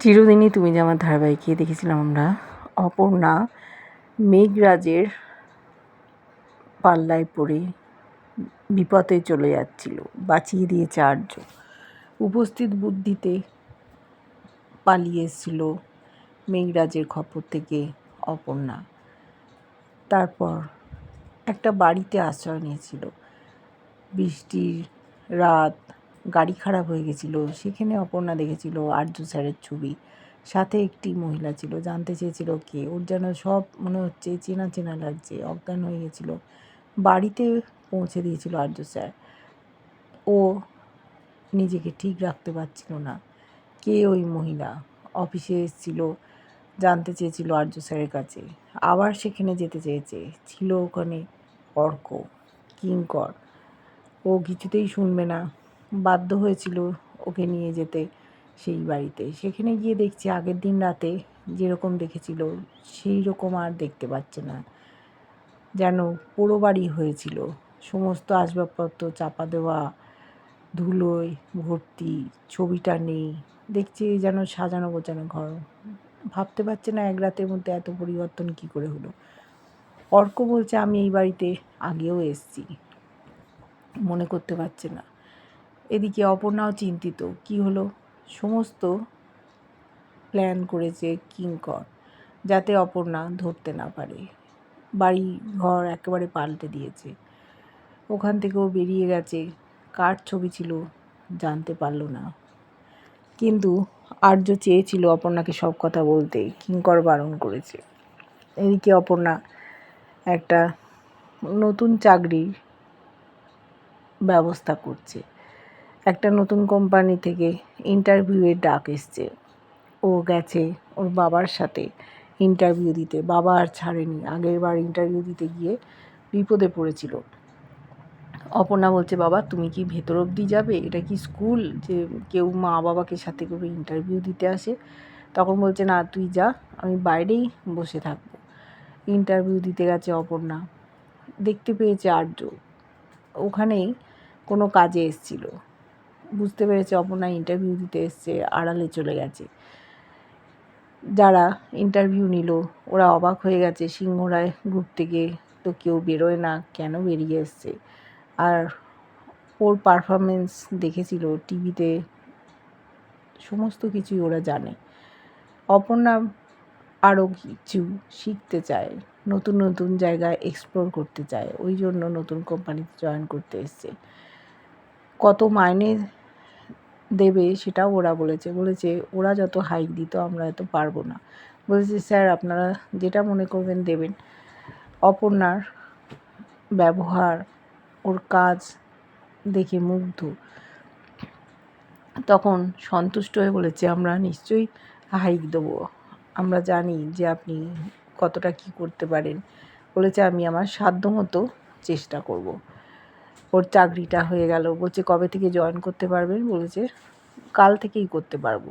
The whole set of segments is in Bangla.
চিরদিনই তুমি যে আমার ধারাবাহিকে দেখেছিলাম আমরা, অপর্ণা মেঘরাজের পাল্লায় পড়ে বিপদে চলে যাচ্ছিল, বাঁচিয়ে দিয়েছে আর্য। উপস্থিত বুদ্ধিতে পালিয়ে এসেছিল মেঘরাজের খপর থেকে অপর্ণা। তারপর একটা বাড়িতে আশ্রয় নিয়েছিল। বৃষ্টির রাত গাড়ি খারাপ হয়ে গেছিল, সেখানে অপর্ণা দেখেছিল আর্য স্যারের ছবি। সাথে একটি মহিলা ছিল, জানতে চেয়েছিল কে। ওর যেন সব মনে হচ্ছে চেনা চেনা লাগছে, অজ্ঞান হয়ে গেছিল। বাড়িতে পৌঁছে দিয়েছিল আর্য স্যার। ও নিজেকে ঠিক রাখতে পারছিল না। কে ওই মহিলা? অফিসে এসেছিল, জানতে চেয়েছিল আর্য স্যারের কাছে। আবার সেখানে যেতে চেয়েছে, ছিল ওখানে অর্ক, কিঙ্কর। ও কিছুতেই শুনবে না। বাধ্য হয়েছিল ওকে নিয়ে যেতে সেই বাড়িতে। সেখানে গিয়ে দেখছে আগের দিন রাতে যেরকম দেখেছিল সেই রকম আর দেখতে পাচ্ছে না। যেন পোড়ো বাড়ি হয়েছিল। সমস্ত আসবাবপত্র চাপা দেওয়া, ধুলোয় ভর্তি, ছবিটা নেই। দেখছি যেন সাজানো গোছানো ঘর। ভাবতে পারছে না এক রাতের মধ্যে এত পরিবর্তন কি করে হলো। অর্ক বলছে, আমি এই বাড়িতে আগেও এসছি। মনে করতে পারছে না। এদিকে অপর্ণাও চিন্তিত। কি হলো? সমস্ত প্ল্যান করেছে কিঙ্কর, যাতে অপর্ণা ধরতে না পারে। বাড়ি ঘর একেবারে পাল্টে দিয়েছে। ওখান থেকেও বেরিয়ে গেছে। কার ছবি ছিল জানতে পারল না। কিন্তু আর্য চেয়েছিল অপর্ণাকে সব কথা বলতে। কিঙ্কর বারণ করেছে। এদিকে অপর্ণা একটা নতুন চাকরির ব্যবস্থা করছে। একটা নতুন কোম্পানি থেকে ইন্টারভিউয়ের ডাক এসছে। ও গেছে ওর বাবার সাথে ইন্টারভিউ দিতে। বাবা আর ছাড়েনি। আগের বার ইন্টারভিউ দিতে গিয়ে বিপদে পড়েছিল। অপর্ণা বলছে, বাবা, তুমি কি ভেতর অবধি যাবে? এটা কি স্কুল যে কেউ মা বাবাকে সাথে করে ইন্টারভিউ দিতে আসে? তখন বলছে, না, তুই যা, আমি বাইরেই বসে থাকব। ইন্টারভিউ দিতে গেছে অপর্ণা। দেখতে পেয়েছে আর্য ওখানেই কোনো কাজে এসছিল। বুঝতে পেরেছে, অপর্ণা ইন্টারভিউ দিতে এসছে, আড়ালে চলে গেছে। যারা ইন্টারভিউ নিল, ওরা অবাক হয়ে গেছে, সিংহরায় গ্রুপ থেকে তো কেউ বেরোয় না, কেন বেরিয়ে এসছে? আর ওর পারফরমেন্স দেখেছিল টিভিতে, সমস্ত কিছুই ওরা জানে। অপর্ণা আরও কিছু শিখতে চায়, নতুন নতুন জায়গায় এক্সপ্লোর করতে চায়, ওই জন্য নতুন কোম্পানিতে জয়েন করতে এসছে। কত মাইনে দেবে সেটাও ওরা বলেছে। বলেছে, ওরা যত হাইক দিত, আমরা এত পারব না। বলেছে, স্যার, আপনারা যেটা মনে করবেন দেবেন। অপর্ণার ব্যবহার, ওর কাজ দেখে মুগ্ধ। তখন সন্তুষ্ট হয়ে বলেছে, আমরা নিশ্চয়ই হাইক দেবো। আমরা জানি যে আপনি কতটা কি করতে পারেন। বলেছে, আমি আমার সাধ্য মতো চেষ্টা করব। ওর চাকরিটা হয়ে গেল। বলছে, কবে থেকে জয়েন করতে পারবেন? বলেছে, কাল থেকেই করতে পারব।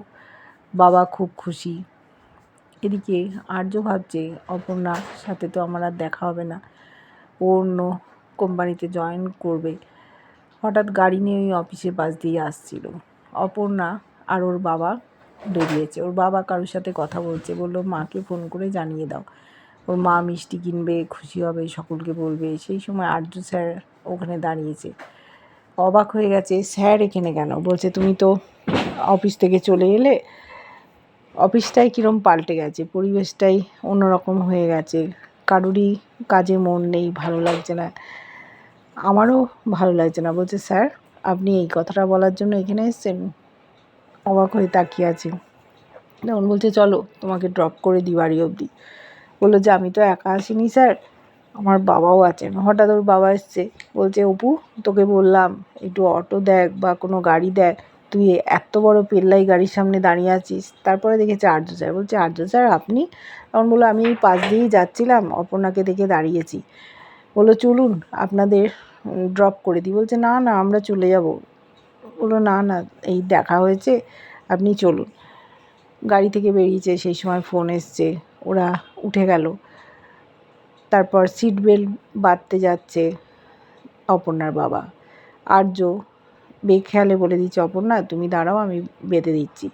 বাবা খুব খুশি। এদিকে আর্য ভাবছে অপর্ণার সাথে তো আমার আর দেখা হবে না। ও অন্য কোম্পানিতে জয়েন করবে। হঠাৎ গাড়ি নিয়ে ওই অফিসে বাস দিয়ে আসছিল। অপর্ণা আর ওর বাবা বেরিয়েছে। ওর বাবা কারোর সাথে কথা বলছে, বলল, মাকে ফোন করে জানিয়ে দাও। ওর মা মিষ্টি কিনবে, খুশি হবে, সকলকে বলবে। সেই সময় আর্য স্যার ওখানে দাঁড়িয়েছে। অবাক হয়ে গেছে, স্যার, এখানে কেন? বলছে, তুমি তো অফিস থেকে চলে এলে অফিসটাই কীরম পাল্টে গেছে, পরিবেশটাই অন্যরকম হয়ে গেছে। কারোরই কাজে মন নেই, ভালো লাগছে না। আমারও ভালো লাগছে না। বলছে, স্যার, আপনি এই কথাটা বলার জন্য এখানে এসছেন? অবাক হয়ে তাকিয়ে আছে। তখন বলছে, চলো, তোমাকে ড্রপ করে দিই বাড়ি অবধি। বলল, যে, আমি তো একা আসিনি, স্যার। আমার বাবাও আছেন। হঠাৎ ওর বাবা এসছে, বলছে, অপু, তোকে বললাম, একটু অটো দেখ বা কোনো গাড়ি দেখ। তুই এত বড় পেল্লাই গাড়ির সামনে দাঁড়িয়ে আছিস। তারপরে দেখেছে আর্য স্যার। বলছে, আর্য স্যার, আপনি? তখন বলল, আমি এই পাশ দিয়েই যাচ্ছিলাম, অপর্ণাকে দেখে দাঁড়িয়েছি। বলল, চলুন, আপনাদের ড্রপ করে দিই। বলছে, না না, আমরা চলে যাব। বলল, না না, এই দেখা হয়েছে, আপনি চলুন। গাড়ি থেকে বেরিয়েছে, সেই সময় ফোন এসছে, ওরা উঠে গেল। তারপর সিট বেল্ট বাঁধতে যাচ্ছে অপর্ণার বাবা। আর্য বেখেয়ালে বলে দিচ্ছে, অপর্ণা, তুমি দাঁড়াও, আমি বেঁধে দিচ্ছি।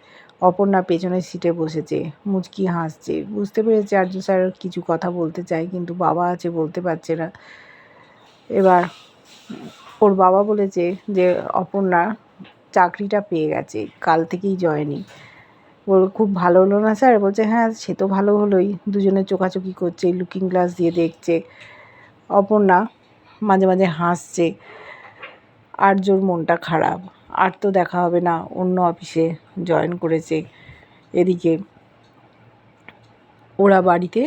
অপর্ণা পেছনের সিটে বসেছে, মুচকি হাসছে। বুঝতে পেরেছে আর্য স্যার কিছু কথা বলতে চায়, কিন্তু বাবা আছে বলতে পারছে না। এবার ওর বাবা বলেছে যে, অপর্ণা, চাকরিটা পেয়ে গেছে, কাল থেকেই জয়েনিং খুব ভালো হলো না স্যার। বলছে হ্যাঁ সে তো ভালো হলোই। দুজনে চোখাচোখি করছে লুকিং গ্লাস দিয়ে দেখছে। অপর্ণা মাঝে মাঝে হাসছে। আর্যর মনটা খারাপ। আর তো দেখা হবে না, অন্য অফিসে জয়েন করেছে। এদিকে ওরা বাড়িতে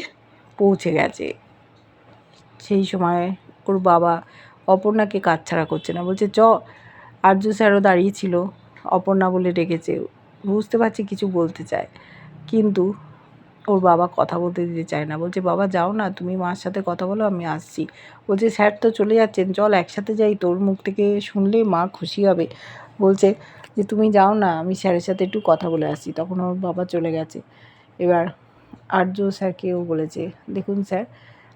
পৌঁছে গেছে। সেই সময় ওর বাবা অপর্ণাকে কাজ ছাড়া করছে না। বলছে, চ। আর্য স্যারও দাঁড়িয়ে ছিল। অপর্ণা বলে ডেকেছে বুঝতে পারছি কিছু বলতে চায়। কিন্তু ওর বাবা কথা বলতে দিতে চায় না। বলছে, বাবা, যাও না, তুমি মার সাথে কথা বলো, আমি আসছি। বলছে, স্যার তো চলে যাচ্ছেন, চল একসাথে যাই, তোর মুখ থেকে শুনলে মা খুশি হবে। বলছে যে, তুমি যাও না, আমি স্যারের সাথে একটু কথা বলে আসছি। তখন ওর বাবা চলে গেছে। এবার আর্য স্যারকেও বলেছে, দেখুন স্যার,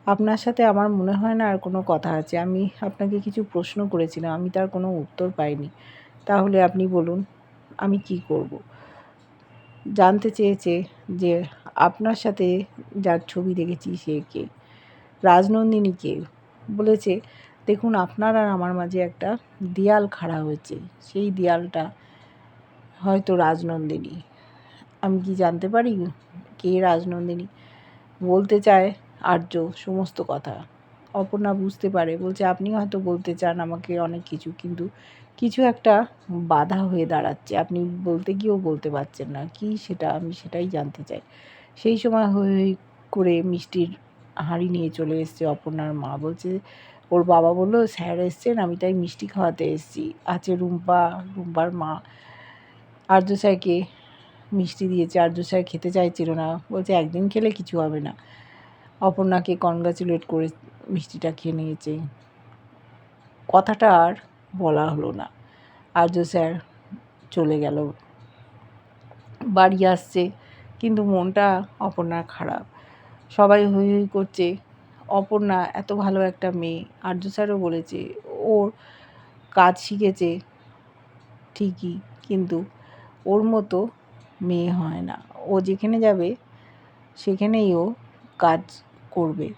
আপনার সাথে আমার মনে হয় না আর কোনো কথা আছে। আমি আপনাকে কিছু প্রশ্ন করেছিলাম, আমি তার কোনো উত্তর পাইনি। তাহলে আপনি বলুন, আমি কি করব? জানতে চেয়েছে যে আপনার সাথে যার ছবি দেখেছি সে কে? রাজনন্দিনী কে বলেছে, দেখুন, আপনার আর আমার মাঝে একটা দেয়াল খাড়া হয়েছে। সেই দেয়ালটা হয়তো রাজনন্দিনী। আমি কি জানতে পারি কে রাজনন্দিনী? বলতে চায় আর্য, সমস্ত কথা। অপর্ণা বুঝতে পারে। বলছে আপনি হয়তো বলতে চান আমাকে অনেক কিছু, কিন্তু কিছু একটা বাধা হয়ে দাঁড়াচ্ছে। আপনি বলতে গিয়েও বলতে পারছেন না। কি সেটা? আমি সেটাই জানতে চাই। সেই সময় হয়ে হই করে মিষ্টির হাঁড়ি নিয়ে চলে এসছে অপর্ণার মা। বলছে, ওর বাবা বলল, স্যার এসছেন, আমি তাই মিষ্টি খাওয়াতে এসেছি। আছে রুম্পা, রুম্পার মা। আর্য স্যারকে মিষ্টি দিয়েছে। আর্য স্যার খেতে চাইছিল না। বলছে, একদিন খেলে কিছু হবে না। অপর্ণাকে কনগ্রাচুলেট করে মিষ্টিটা খেয়ে নিয়েছে। কথাটা আর বলা হলো না। আর্য স্যার চলে গেল। বাড়ি আসছে, কিন্তু মনটা অপর্ণার খারাপ। সবাই হই হই করছে। অপর্ণা এত ভালো একটা মেয়ে। আর্য স্যারও বলেছে, ওর কাজ শিখেছে ঠিকই, কিন্তু ওর মতো মেয়ে হয় না। ও যেখানে যাবে, সেখানেই ও কাজ করবে।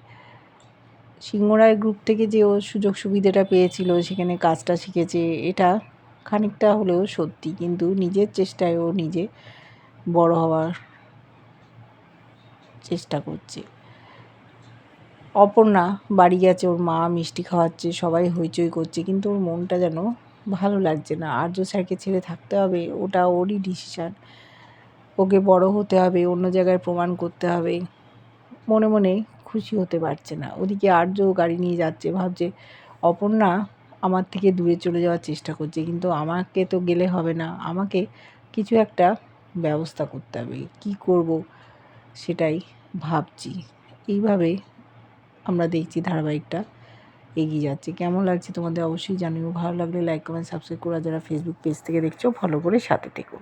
সিংহরায় গ্রুপ থেকে যে ও সুযোগ সুবিধাটা পেয়েছিল, সেখানে কাজটা শিখেছে, এটা খানিকটা হলেও সত্যি, কিন্তু নিজের চেষ্টায় ও নিজে বড় হওয়ার চেষ্টা করছে। অপর্ণা বাড়ি গেছে, ওর মা মিষ্টি খাওয়াচ্ছে, সবাই হইচই করছে, কিন্তু ওর মনটা যেন ভালো লাগছে না। আর্য স্যারকে ছেড়ে থাকতে হবে, ওটা ওরই ডিসিশান ওকে বড় হতে হবে, অন্য জায়গায় প্রমাণ করতে হবে। মনে মনে খুশি হতে পারছে না। ওদিকে আর্য গাড়ি নিয়ে যাচ্ছে, ভাবছে, অপর্ণা আমার থেকে দূরে চলে যাওয়ার চেষ্টা করছে, কিন্তু আমাকে তো গেলে হবে না। আমাকে কিছু একটা ব্যবস্থা করতে হবে। কি করব সেটাই ভাবছি। এইভাবে আমরা দেখছি ধারাবাহিকটা এগিয়ে যাচ্ছে। কেমন লাগছে তোমাদের অবশ্যই জানিও। ভালো লাগলে লাইক কমেন্ট সাবস্ক্রাইব করা। যারা ফেসবুক পেজ থেকে দেখছ ফলো করে সাথে থেকো।